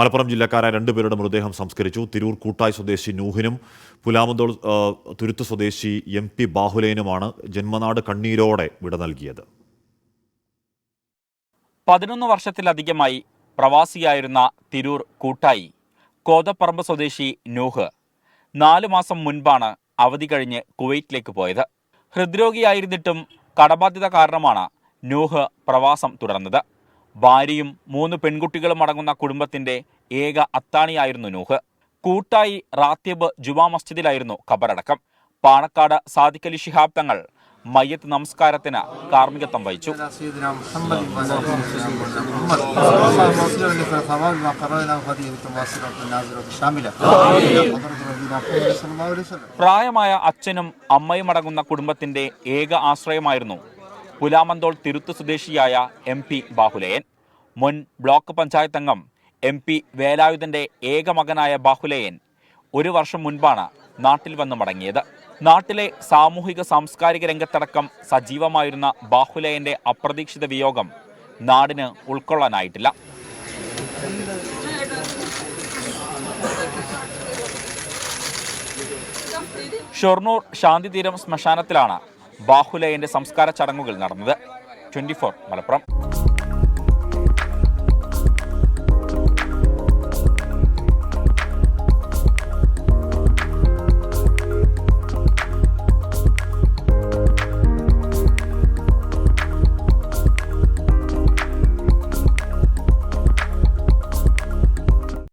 മലപ്പുറം ജില്ലക്കാരായ രണ്ടുപേരുടെ മൃതദേഹം സംസ്കരിച്ചു. തിരൂർ കൂട്ടായി സ്വദേശി നൂഹിനും പുലാമന്തോൾ തുരുത്ത് സ്വദേശി എം പി ബാഹുലേനുമാണ് ജന്മനാട് കണ്ണീരോടെ വിട നൽകിയത്. പതിനൊന്ന് വർഷത്തിലധികമായി പ്രവാസിയായിരുന്ന തിരൂർ കൂട്ടായി കോതപ്പറമ്പ് സ്വദേശി നൂഹ്. നാലു മാസം മുൻപാണ് അവധി കഴിഞ്ഞ് കുവൈറ്റിലേക്ക് പോയത്. ഹൃദ്രോഗിയായിരുന്നിട്ടും കടബാധ്യത കാരണമാണ് നൂഹ് പ്രവാസം തുടർന്നത്. ഭാര്യയും മൂന്ന് പെൺകുട്ടികളും അടങ്ങുന്ന കുടുംബത്തിന്റെ ഏക അത്താണിയായിരുന്നു നൂഹ്. കൂട്ടായി റാത്തിബ് ജുമാ മസ്ജിദിലായിരുന്നു ഖബറടക്കം. പാണക്കാട് സാദിഖ് അലി ശിഹാബ് തങ്ങൾ മയ്യത്ത് നമസ്കാരത്തിന് കാർമ്മികത്വം വഹിച്ചു. പ്രായമായ അച്ഛനും അമ്മയും അടങ്ങുന്ന കുടുംബത്തിന്റെ ഏക ആശ്രയമായിരുന്നു പുലാമന്തോൾ തിരുത്ത് സ്വദേശിയായ എം പി ബാഹുലയൻ മുൻ ബ്ലോക്ക് പഞ്ചായത്ത് അംഗം എം പി വേലായുധന്റെ ഏക മകനായ ബാഹുലയൻ ഒരു വർഷം മുൻപാണ് നാട്ടിൽ വന്ന് മടങ്ങിയത്. നാട്ടിലെ സാമൂഹിക സാംസ്കാരിക രംഗത്തടക്കം സജീവമായിരുന്ന ബാഹുലയന്റെ അപ്രതീക്ഷിത വിയോഗം നാടിന് ഉൾക്കൊള്ളാനായിട്ടില്ല. ഷൊർണൂർ ശാന്തിതീരം ശ്മശാനത്തിലാണ് ബാഹുലയന്റെ സംസ്കാര ചടങ്ങുകൾ നടന്നത് ട്വന്റി മലപ്പുറം.